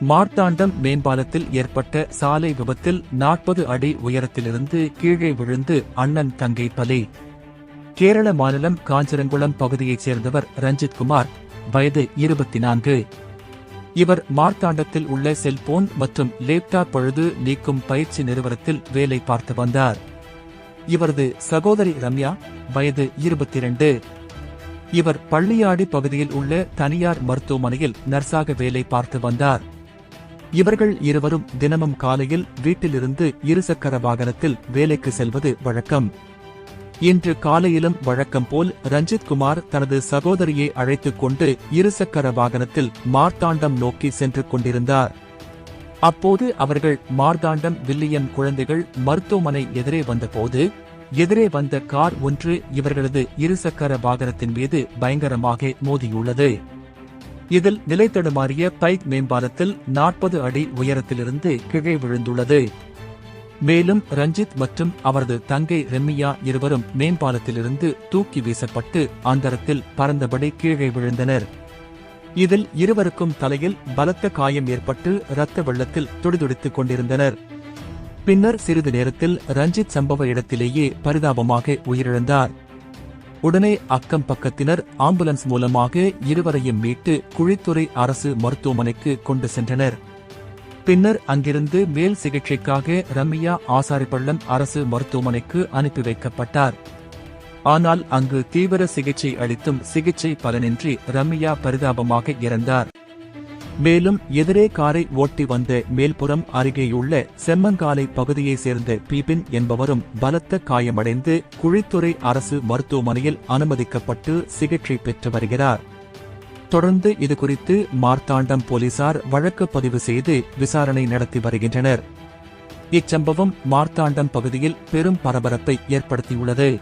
மார்த்தாண்டம் மேம்பாலத்தில் ஏற்பட்ட சாலை விபத்தில் நாற்பது அடி உயரத்திலிருந்து கீழே விழுந்து அண்ணன் தங்கை பலி. கேரள மாநிலம் காஞ்சிரங்குளம் பகுதியைச் சேர்ந்தவர் ரஞ்சித் குமார் வயது இருபத்தி நான்கு இவர் மார்த்தாண்டத்தில் உள்ள செல்போன் மற்றும் லேப்டாப் பழுது நீக்கும் பயிற்சி நிறுவனத்தில் வேலை பார்த்து வந்தார். இவரது சகோதரி ரம்யா வயது இருபத்தி இரண்டு இவர் பள்ளியாடி பகுதியில் உள்ள தனியார் மருத்துவமனையில் நர்ஸாக வேலை பார்த்து வந்தார். இவர்கள் இருவரும் தினமும் காலையில் வீட்டிலிருந்து இருசக்கர வாகனத்தில் வேலைக்கு செல்வது வழக்கம். இன்று காலையிலும் வழக்கம் போல் ரஞ்சித் குமார் தனது சகோதரியை அழைத்துக் கொண்டு இருசக்கர வாகனத்தில் மார்த்தாண்டம் நோக்கி சென்று கொண்டிருந்தார். அப்போது அவர்கள் மார்த்தாண்டம் வில்லியம் குழந்தைகள் மருத்துவமனை எதிரே வந்தபோது எதிரே வந்த கார் ஒன்று இவர்களது இருசக்கர வாகனத்தின் மீது பயங்கரமாக மோதியுள்ளது. இதில் நிலைத்தடுமாறிய பைக் மேம்பாலத்தில் நாற்பது அடி உயரத்திலிருந்து கீழே விழுந்துள்ளது. மேலும் ரஞ்சித் மற்றும் அவரது தங்கை ரெம்மியா இருவரும் மேம்பாலத்திலிருந்து தூக்கி வீசப்பட்டு அந்தரத்தில் பறந்தபடி கீழே விழுந்தனர். இதில் இருவருக்கும் தலையில் பலத்த காயம் ஏற்பட்டு இரத்த வெள்ளத்தில் துடிதுடித்துக் கொண்டிருந்தனர். பின்னர் சிறிது நேரத்தில் ரஞ்சித் சம்பவ இடத்திலேயே பரிதாபமாக உயிரிழந்தார். உடனே அக்கம் பக்கத்தினர் ஆம்புலன்ஸ் மூலமாக இருவரையும் மீட்டு குழித்துறை அரசு மருத்துவமனைக்கு கொண்டு சென்றனர். பின்னர் அங்கிருந்து மேல் சிகிச்சைக்காக ரம்யா ஆசாரிப்பள்ளம் அரசு மருத்துவமனைக்கு அனுப்பி வைக்கப்பட்டார். ஆனால் அங்கு தீவிர சிகிச்சை அளித்தும் சிகிச்சை பலனின்றி ரம்யா பரிதாபமாக இறந்தார். மேலும் எதிரே காரை ஓட்டி வந்த மேல்புறம் அருகேயுள்ள செம்மங்காலை பகுதியைச் சேர்ந்த பீபின் என்பவரும் பலத்த காயமடைந்து குழித்துறை அரசு மருத்துவமனையில் அனுமதிக்கப்பட்டு சிகிச்சை பெற்று வருகிறார். தொடர்ந்து இதுகுறித்து மார்த்தாண்டம் போலீசார் வழக்கு பதிவு செய்து விசாரணை நடத்தி வருகின்றனர். இச்சம்பவம் மார்த்தாண்டம் பகுதியில் பெரும் பரபரப்பை ஏற்படுத்தியுள்ளது.